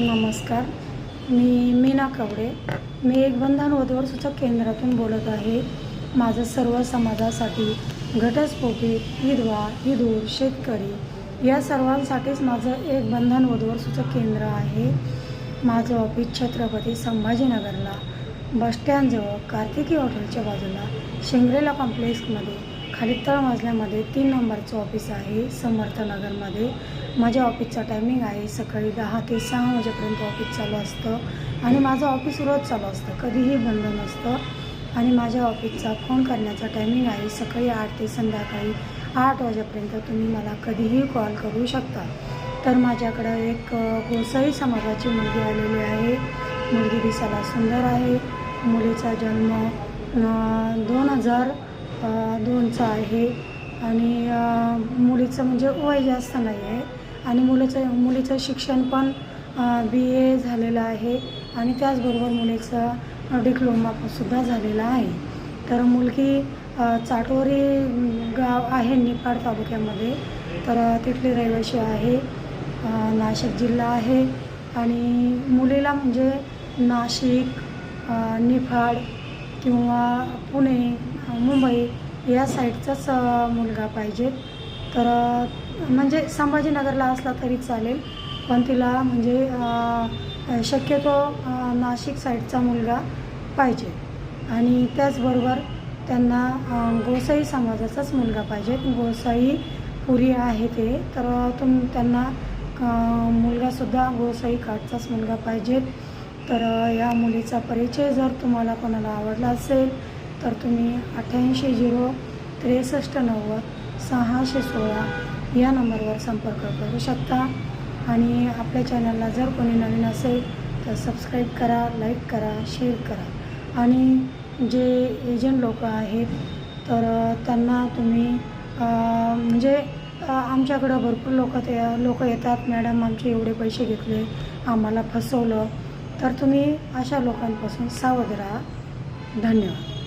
नमस्कार. मी मीना कवडे. मी एक बंधन वधवर सूचक केंद्रातून बोलत आहे. माझं सर्व समाजासाठी घटस्फोटी विधवा विधूर शेतकरी या सर्वांसाठीच माझं एक बंधन वधवर सूचक केंद्र आहे. माझं ऑफिस छत्रपती संभाजीनगरला बसस्टँडजवळ कार्तिकी हॉटेलच्या बाजूला शिंगरेला कॉम्प्लेक्समध्ये खाली तळमजल्यामध्ये तीन नंबरचं ऑफिस आहे समर्थनगरमध्ये माझ्या ऑफिसचा टायमिंग आहे सकाळी दहा ते सहा वाजेपर्यंत ऑफिस चालू असतं आणि माझं ऑफिस रोज चालू असतं कधीही बंद नसतं. आणि माझ्या ऑफिसचा फोन करण्याचा टायमिंग आहे सकाळी आठ ते संध्याकाळी आठ वाजेपर्यंत तुम्ही मला कधीही कॉल करू शकता. तर माझ्याकडं एक गोसाई समाजाची मुलगी आलेली आहे. मुलगी दिसायला सुंदर आहे. मुलीचा जन्म दोन हजार दोनचं आहे. आणि मुलीचं म्हणजे वय जास्त नाही आहे आणि मुलीचं मुलीचं शिक्षण पण बी ए झालेलं आहे. आणि त्याचबरोबर मुलीचं डिप्लोमासुद्धा झालेला आहे. तर मुलगी चाटोरी गाव आहे निफाड तालुक्यामध्ये. तर तिथली रहिवाशी आहे. नाशिक जिल्हा आहे. आणि मुलीला म्हणजे नाशिक निफाड किंवा पुणे मुंबई या साईडचाच मुलगा पाहिजे. तर म्हणजे संभाजीनगरला असला तरी चालेल. पण तिला म्हणजे शक्यतो नाशिक साईडचा मुलगा पाहिजे. आणि त्याचबरोबर त्यांना गोसाई समाजाचाच मुलगा पाहिजे. गोसाई पुरी आहे ते. तर तुम त्यांना मुलगासुद्धा गोसाई काठचाच मुलगा पाहिजे. तर या मुलीचा परिचय जर तुम्हाला कोणाला आवडला असेल तर तुम्ही अठ्ठ्याऐंशी झिरो त्रेसष्ट नव्वद सहाशे सोळा या नंबरवर संपर्क करू शकता. आणि आपल्या चॅनलला जर कोणी नवीन असेल तर सबस्क्राईब करा लाईक करा शेअर करा. आणि जे एजंट लोक आहेत तर त्यांना तुम्ही म्हणजे आमच्याकडं भरपूर लोक ते लोक येतात. मॅडम आमचे एवढे पैसे घेतले आम्हाला फसवलं. तर तुम्ही अशा लोकांपासून सावध राहा. धन्यवाद.